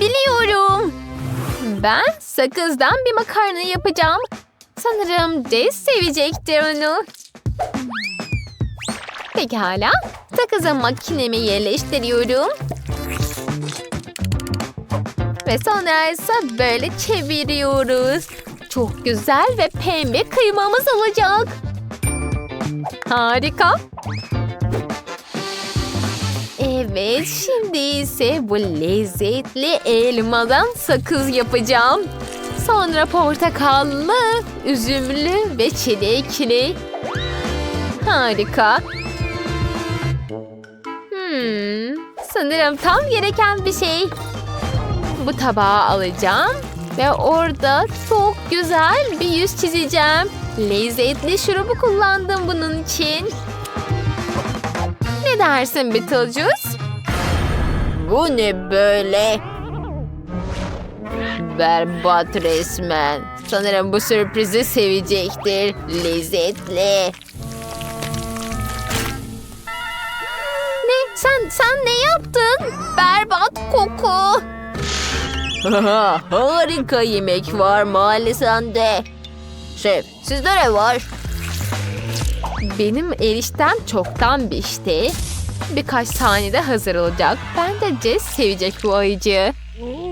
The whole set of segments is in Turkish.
Biliyorum. Ben sakızdan bir makarna yapacağım. Sanırım Jess sevecektir onu. Pekala. Sakızı makineme yerleştiriyorum. Ve sonra ise böyle çeviriyoruz. Çok güzel ve pembe kıymamız olacak. Harika. Evet, şimdi ise bu lezzetli elmadan sakız yapacağım. Sonra portakallı, üzümlü ve çilekli. Harika. Hmm, sanırım tam gereken bir şey. Bu tabağı alacağım ve orada çok güzel bir yüz çizeceğim. Lezzetli şurubu kullandım bunun için. Ne dersin Beetlejuice? Bu ne böyle? Berbat resmen. Sanırım bu sürprizi sevecektir. Lezzetli. Ne? Sen sen ne yaptın? Berbat koku. Harika yemek var mahallesinde. Şef, sizde ne var? Benim eriştem çoktan pişti. Birkaç saniyede hazır olacak. Ben de Jess sevecek bu ayıcı.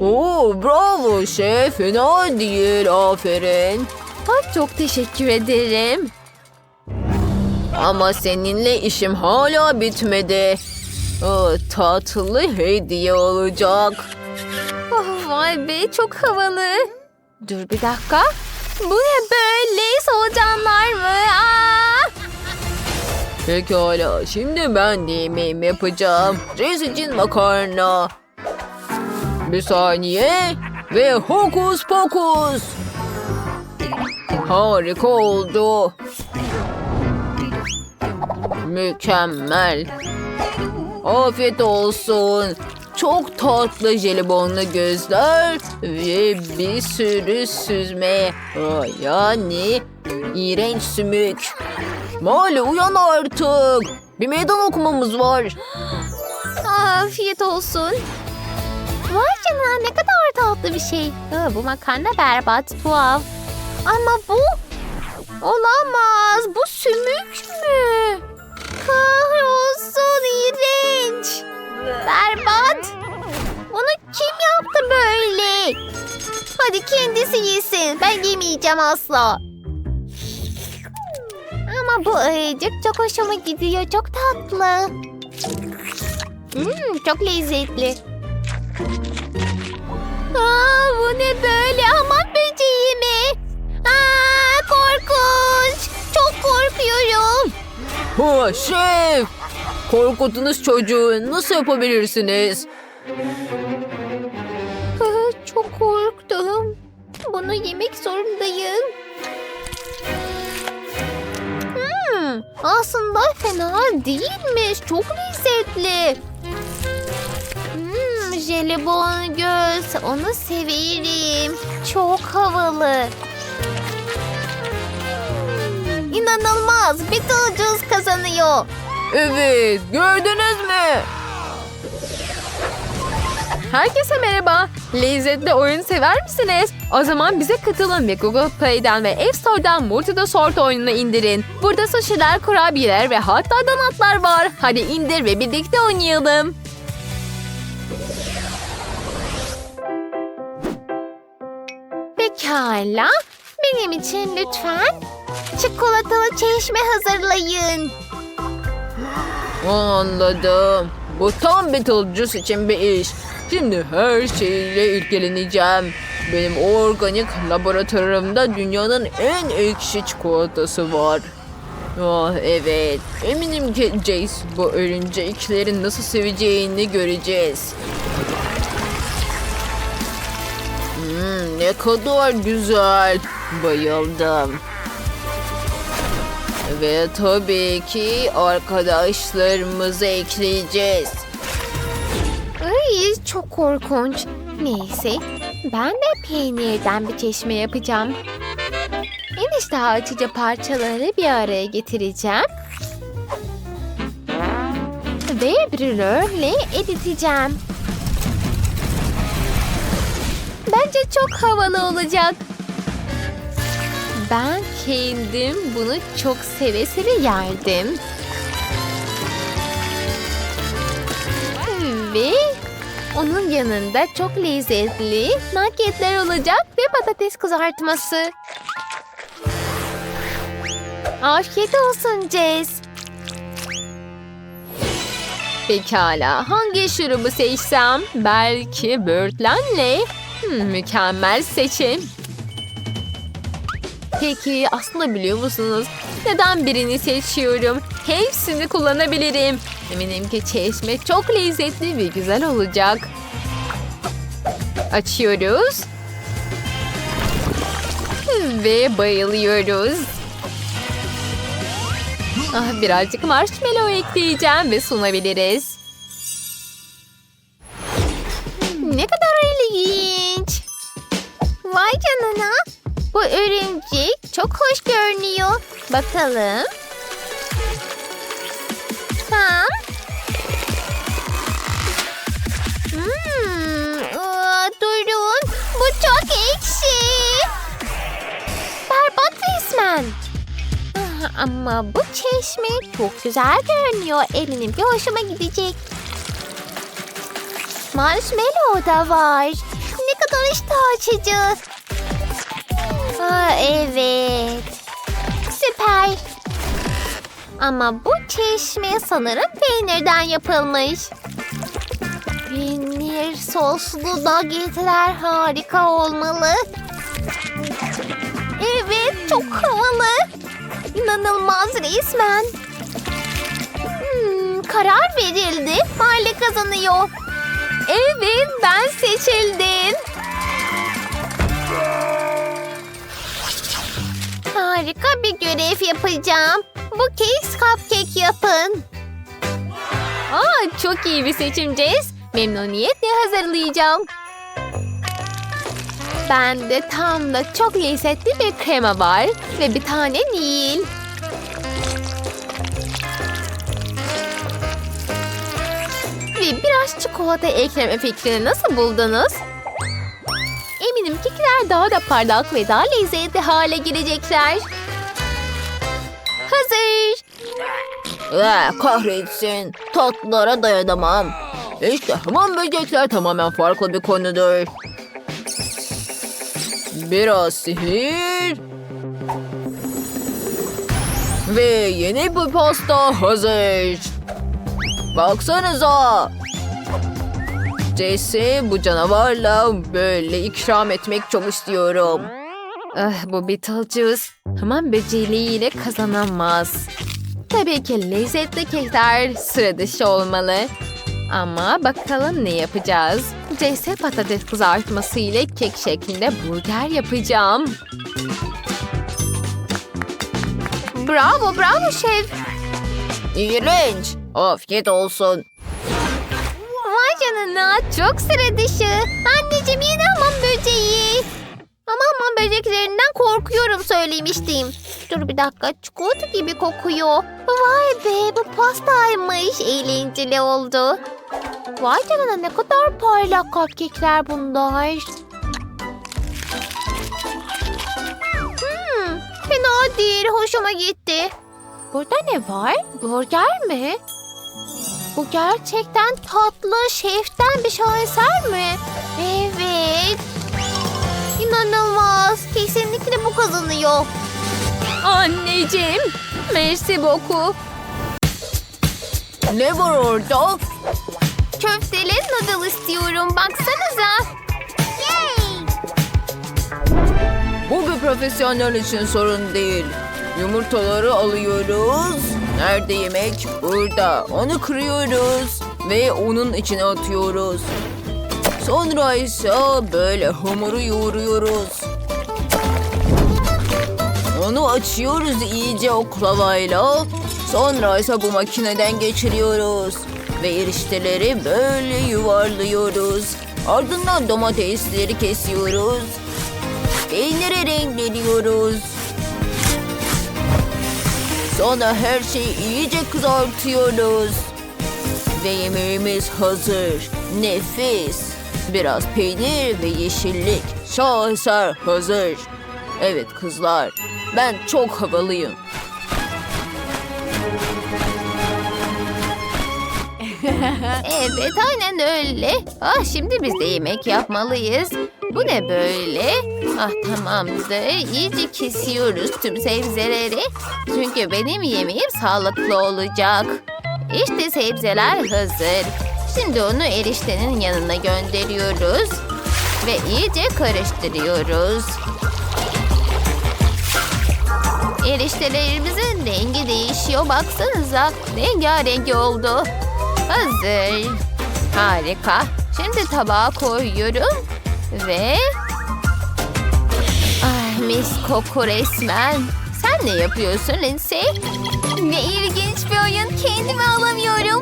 Oo, bravo şef. Fena değil. Aferin. Ay, çok teşekkür ederim. Ama seninle işim hala bitmedi. Aa, tatlı hediye olacak. Oh, vay be çok havalı. Dur bir dakika. Bu ne böyle? Solucanlar mı? Aa! Pekala, şimdi ben de yemeğimi yapacağım. Reis için makarna. Bir saniye ve hokus pokus. Harika oldu. Mükemmel. Afiyet olsun. Çok tatlı jelibonlu gözler ve bir sürü süzme. Yani iğrenç sümük. Mali uyan artık. Bir meydan okumamız var. Afiyet olsun. Vay canına ne kadar tatlı bir şey. Bu makarna berbat, tuhaf. Ama bu olamaz. Bu sümük mü? Kahrolsun iğrenç. Berbat. Bunu kim yaptı böyle? Hadi kendisi yesin. Ben yemeyeceğim asla. Bu ayıcık çok hoşuma gidiyor. Çok tatlı. Hmm, çok lezzetli. Aa, bu ne böyle? Aman böceği mi? Aa, korkunç. Çok korkuyorum. Ha, şef! Korkuttunuz çocuğu. Nasıl yapabilirsiniz? Aa, çok korktum. Bunu yemek zorundayım. Aslında fena değilmiş. Çok lezzetli. Hmm, jelibon göz. Onu severim. Çok havalı. İnanılmaz. Beetlejuice kazanıyor. Evet, gördünüz mü? Herkese merhaba. Lezzetli oyun sever misiniz? O zaman bize katılın ve Google Play'den ve App Store'dan Multida Sort oyununu indirin. Burada sushiler, kurabiyeler ve hatta donatlar var. Hadi indir ve birlikte oynayalım. Pekala. Benim için lütfen çikolatalı çeşme hazırlayın. Anladım. Bu tam Beetlejuice için bir iş. Şimdi her şeyle ilgileneceğim. Benim organik laboratuvarımda dünyanın en ekşi çikolatası var. Ah evet. Eminim ki Jace bu örümceklerin nasıl seveceğini göreceğiz. Hmm, ne kadar güzel. Bayıldım. Ve tabii ki arkadaşlarımızı ekleyeceğiz. Ay çok korkunç. Neyse ben de peynirden bir çeşme yapacağım. En iştah açıcı parçaları bir araya getireceğim. Ve brülörle eriteceğim. Bence çok havalı olacak. Ben kendim bunu çok seve seve yerdim. Ve onun yanında çok lezzetli nuggetler olacak ve patates kızartması. Afiyet olsun Jess. Pekala, hangi şurubu seçsem? Belki böğürtlenle. Hmm, mükemmel seçim. Peki aslında biliyor musunuz? Neden birini seçiyorum? Hepsini kullanabilirim. Eminim ki çeşme çok lezzetli ve güzel olacak. Açıyoruz. Ve bayılıyoruz. Ah, birazcık marshmallow ekleyeceğim ve sunabiliriz. Ne kadar ilginç. Vay canına. Bu örümcek çok hoş görünüyor. Bakalım. Ha? Hmm, durun. Bu çok ekşi. Berbat resmen. Ah, Ama bu çeşme çok güzel görünüyor. Eminimki hoşuma gidecek. Marshmallow da var. Ne kadar iştah açıcı. Aa, evet. Ama bu çeşme sanırım peynirden yapılmış. Peynir soslu nuggetler harika olmalı. Evet, çok havalı. İnanılmaz resmen. Hmm, karar verildi. Mahalle kazanıyor. Evet, ben seçildim. Harika bir görev yapacağım. Bu kez cupcake yapın. Aa, çok iyi bir seçim Jess. Memnuniyetle hazırlayacağım. Bende tam da çok lezzetli bir krema var ve bir tane değil. Ve biraz çikolata ekleme fikrini nasıl buldunuz? Eminim kekiler daha da parlak ve daha lezzetli hale gelecekler. Ee, kahretsin. Tatlılara dayanamam. İşte hamam böcekler tamamen farklı bir konudur. Biraz sihir. Ve yeni bir pasta hazır. Baksanıza. Jesse bu canavarla böyle ikram etmek çok istiyorum. Ah, bu Beetlejuice hamam böceğiyle kazanamaz. Tabii ki lezzetli kekler sıra dışı olmalı. Ama bakalım ne yapacağız? Jesse patates kızartması ile kek şeklinde burger yapacağım. Bravo, bravo şef. İğrenç. Afiyet olsun. Vay canına çok sıra dışı. Anneciğim yine hamam böceği. Ama hamam böceklerinden korkuyorum söylemiştim. Dur bir dakika çikolata gibi kokuyor. Vay be bu pastaymış. Eğlenceli oldu. Vay canına ne kadar parlak cupcake'ler bunlar. Hmm, fena değil hoşuma gitti. Burada ne var? Burger mi? Bu gerçekten tatlı şeften bir şaheser mi? Evet. İnanılmaz. Kesinlikle bu kazanıyor. Anneciğim. Mersi boku. Ne var orada? Köfteli noodle istiyorum. Baksanıza. Yay! Bu bir profesyonel için sorun değil. Yumurtaları alıyoruz. Nerede yemek? Burada. Onu kırıyoruz. Ve onun içine atıyoruz. Sonra ise böyle hamuru yoğuruyoruz. Onu açıyoruz iyice oklavayla. Sonra ise bu makineden geçiriyoruz. Ve erişteleri böyle yuvarlıyoruz. Ardından domatesleri kesiyoruz. Peyniri renkleniyoruz. Sonra her şeyi iyice kızartıyoruz. Ve yemeğimiz hazır. Nefis. Biraz peynir ve yeşillik. Şaheser hazır. Evet kızlar, ben çok havalıyım. Evet aynen öyle. Ah şimdi biz de yemek yapmalıyız. Bu ne böyle? Ah tamamdır. İyice kesiyoruz tüm sebzeleri. Çünkü benim yemeğim sağlıklı olacak. İşte sebzeler hazır. Şimdi onu eriştenin yanına gönderiyoruz. Ve iyice karıştırıyoruz. Eriştelerimizin rengi değişiyor. Baksanıza rengarenk oldu. Hazır. Harika. Şimdi tabağa koyuyorum. Ve... Ah mis koku resmen. Sen ne yapıyorsun Lindsay? Ne ilginç bir oyun. Kendimi alamıyorum.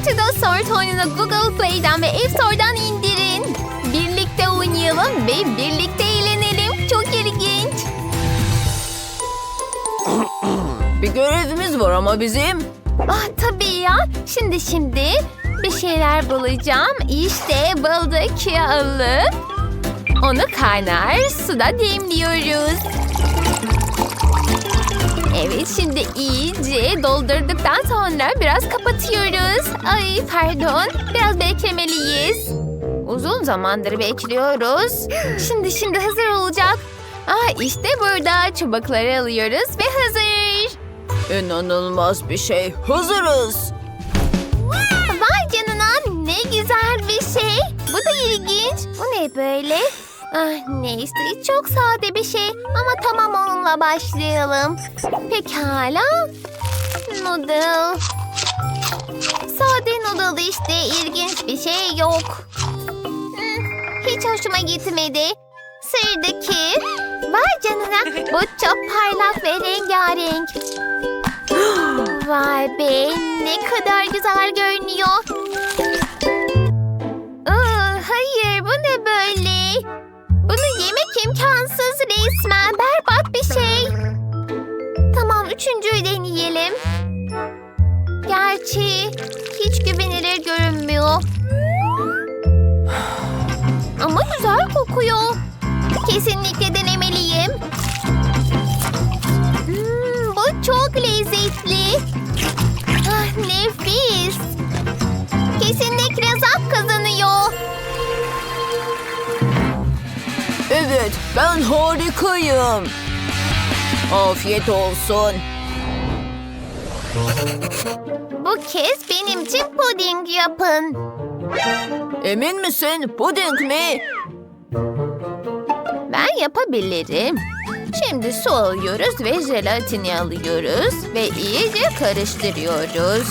Multido Sort oyununu Google Play'den ve App Store'dan indirin. Birlikte oynayalım ve birlikte eğlenelim. Çok ilginç. Bir görevimiz var ama bizim. Ah tabii ya. Şimdi şimdi bir şeyler bulacağım. İşte bulduk alıp onu kaynar suda demliyoruz. Evet şimdi iyice doldurduktan sonra biraz kapatıyoruz. Ay pardon biraz beklemeliyiz. Uzun zamandır bekliyoruz. Şimdi şimdi hazır olacak. Ah işte burada çubukları alıyoruz ve hazır. İnanılmaz bir şey. Hazırız. Vay canına ne güzel bir şey. Bu da ilginç. Bu ne böyle? Ah neyse çok sade bir şey ama tamam onunla başlayalım. Pekala. Noodle. Sade noodle işte ilginç bir şey yok. Hmm, hiç hoşuma gitmedi. Sıradaki. Vay canına bu çok parlak ve rengarenk. Vay be ne kadar güzel görünüyor. Aa, hayır bu ne böyle? Bunu yemek imkansız resmen berbat bir şey. Tamam üçüncüyü deneyelim. Gerçi hiç güvenilir görünmüyor. Ama güzel kokuyor. Kesinlikle denemeliyim. Ben harikayım. Afiyet olsun. Bu kez benim için puding yapın. Emin misin? Puding mi? Ben yapabilirim. Şimdi su alıyoruz ve jelatini alıyoruz ve iyice karıştırıyoruz.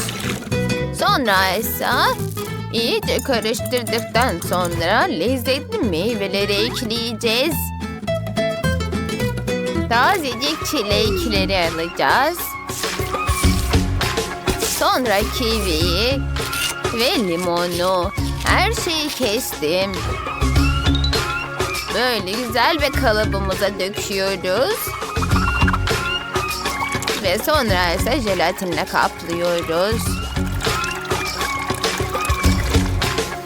Sonra ise iyice karıştırdıktan sonra lezzetli meyveleri ekleyeceğiz. Tazecik çilekleri alacağız. Sonra kiviyi ve limonu. Her şeyi kestim. Böyle güzel ve kalıbımıza döküyoruz. Ve sonra ise jelatinle kaplıyoruz.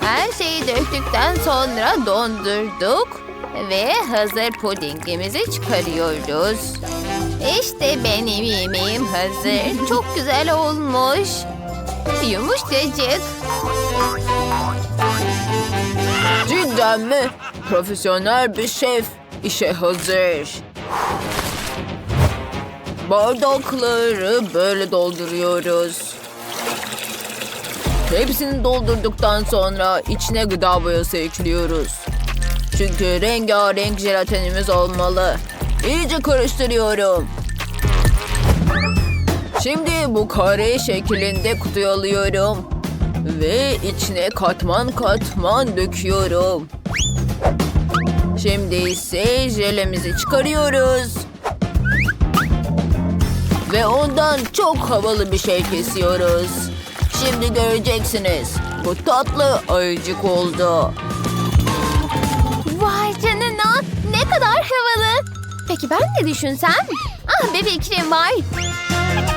Her şeyi döktükten sonra dondurduk. Ve hazır pudingimizi çıkarıyoruz. İşte benim yemeğim hazır. Çok güzel olmuş. Yumuşacık. Cidden mi? Profesyonel bir şef. İşe hazır. Bardakları böyle dolduruyoruz. Hepsini doldurduktan sonra içine gıda boyası ekliyoruz. Çünkü rengarenk jelatinimiz olmalı. İyice karıştırıyorum. Şimdi bu kare şeklinde kutuya alıyorum. Ve içine katman katman döküyorum. Şimdi ise jelemizi çıkarıyoruz. Ve ondan çok havalı bir şey kesiyoruz. Şimdi göreceksiniz. Bu tatlı ayıcık oldu. ne kadar havalı. Peki ben ne düşünsem? Ah bir fikrim var.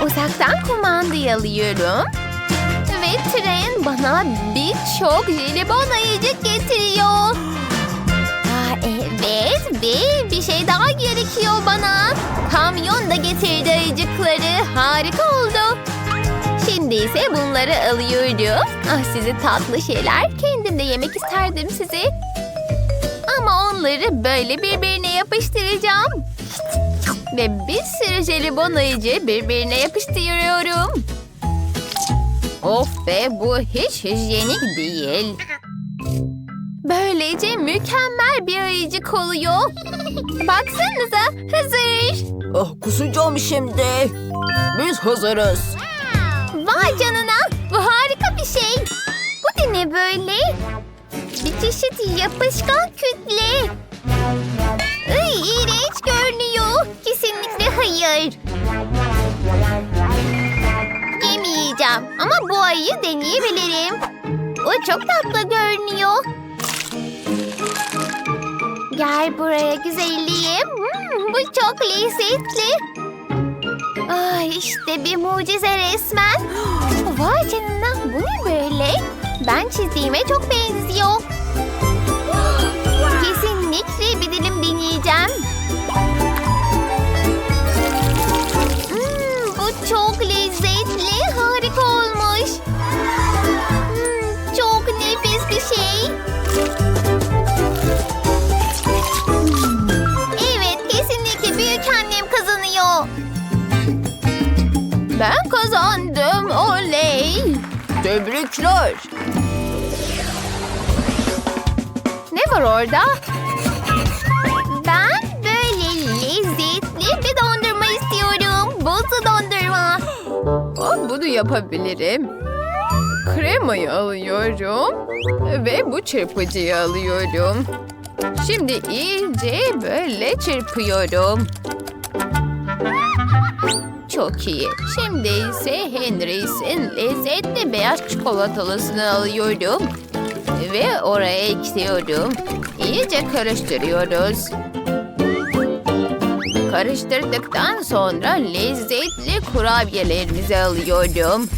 Uzaktan kumandayı alıyorum. Ve tren bana birçok jelibon ayıcık getiriyor. Ah evet ve bir şey daha gerekiyor bana. Kamyon da getirdi ayıcıkları. Harika oldu. Şimdi ise bunları alıyorum. Ah sizi tatlı şeyler. Kendim de yemek isterdim sizi. Ama onları böyle birbirine yapıştıracağım. Ve bir sürü jelibon ayıcı birbirine yapıştırıyorum. Of be bu hiç hijyenik değil. Böylece mükemmel bir ayıcık oluyor. Baksanıza hazır. Ah kusacağım şimdi. Biz hazırız. Vay canına bu harika bir şey. Bu da ne böyle? Bir çeşit yapışkan kütle. Ay, iğrenç görünüyor. Kesinlikle hayır. Yemeyeceğim ama bu ayıyı deneyebilirim. O çok tatlı görünüyor. Gel buraya güzelliğim. Hmm, bu çok lezzetli. Ay işte bir mucize resmen. Vay canına bu ne böyle? Ben çizdiğime çok benziyor. Kesinlikle bir dilim deneyeceğim. Hmm, bu çok lezzetli. Harika olmuş. Hmm, çok nefis bir şey. Evet kesinlikle büyük annem kazanıyor. Ben kazandım oley. Tebrikler. Ne var orada? Ah, bunu yapabilirim. Kremayı alıyorum ve bu çırpıcıyı alıyorum. Şimdi iyice böyle çırpıyorum. Çok iyi. Şimdi ise Henry's'in lezzetli beyaz çikolatalısını alıyorum. Ve oraya ekliyorum. İyice karıştırıyoruz. Karıştırdıktan sonra lezzetli kurabiyelerimizi alıyorum.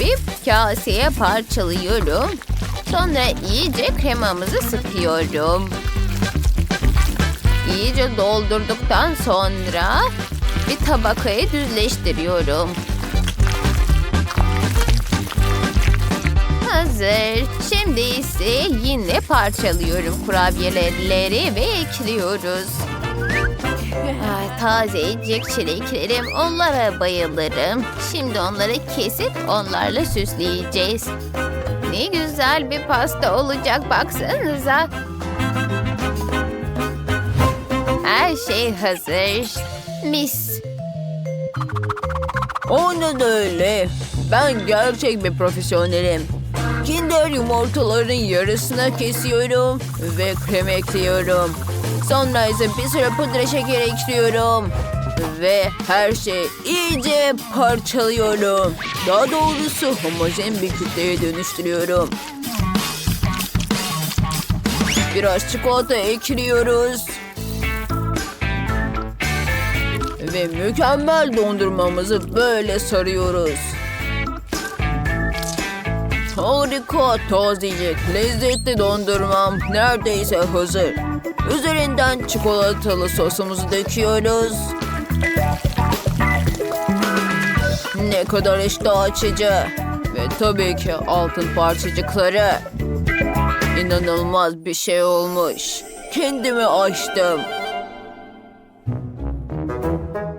Bir kaseye parçalıyorum. Sonra iyice kremamızı sıkıyorum. İyice doldurduktan sonra bir tabakaya düzleştiriyorum. Hazır. Şimdi ise yine parçalıyorum kurabiyeleri ve ekliyoruz. Ay, tazecik çileklerim onlara bayılırım. Şimdi onları kesip onlarla süsleyeceğiz. Ne güzel bir pasta olacak baksanıza. Her şey hazır. Mis. Aynen öyle. Ben gerçek bir profesyonelim. Kinder yumurtaların yarısına kesiyorum ve krem ekliyorum. Sonra ise bir süre pudra şeker ekliyorum. Ve her şeyi iyice parçalıyorum. Daha doğrusu homojen bir kütleye dönüştürüyorum. Biraz çikolata ekliyoruz. Ve mükemmel dondurmamızı böyle sarıyoruz. Harika, tazecik, lezzetli dondurmam neredeyse hazır. Üzerinden çikolatalı sosumuzu döküyoruz. Ne kadar iştah açıcı. Ve tabii ki altın parçacıkları. İnanılmaz bir şey olmuş. Kendimi açtım.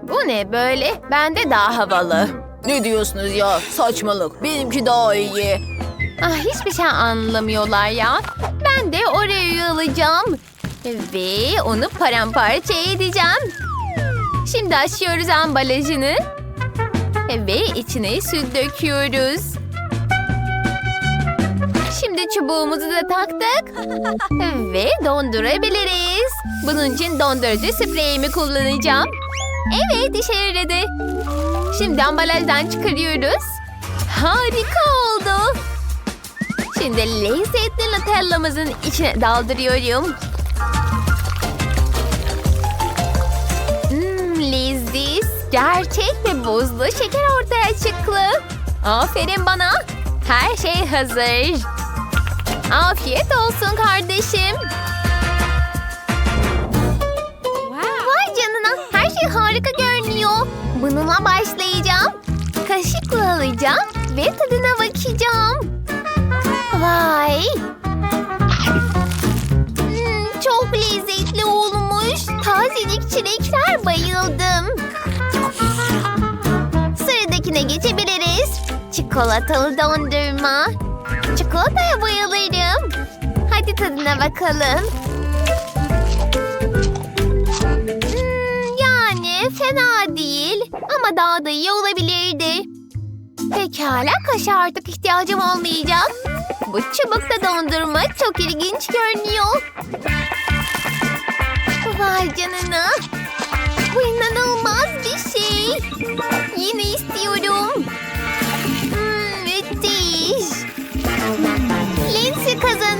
Bu ne böyle? Bende daha havalı. Ne diyorsunuz ya? Saçmalık. Benimki daha iyi. Ah, hiçbir şey anlamıyorlar ya. Ben de Oreo'yu alacağım. Ve onu paramparça edeceğim. Şimdi açıyoruz ambalajını. Ve içine süt döküyoruz. Şimdi çubuğumuzu da taktık. Ve dondurabiliriz. Bunun için dondurucu spreyimi kullanacağım. Evet işe yaradı. Şimdi ambalajdan çıkarıyoruz. Harika oldu. Şimdi lezzetli nutellamızın içine daldırıyorum. Mmm leziz. Gerçek bir buzlu şeker ortaya çıktı. Aferin bana. Her şey hazır. Afiyet olsun kardeşim. Vay canına her şey harika görünüyor. Bununla başlayacağım. Kaşıkla alacağım ve tadına bakacağım. Vay. Hmm, çok lezzetli olmuş. Tazecik çilekler bayıldım. Sıradakine geçebiliriz. Çikolatalı dondurma. Çikolataya bayılırım. Hadi tadına bakalım. Hmm, yani fena değil ama daha da iyi olabilirdi. Pekala kaşa artık ihtiyacım olmayacak. Bu çubukta dondurma çok ilginç görünüyor. Vay canına. Bu inanılmaz bir şey. Yine istiyorum. Hmm, müthiş. Lindsay kazandı.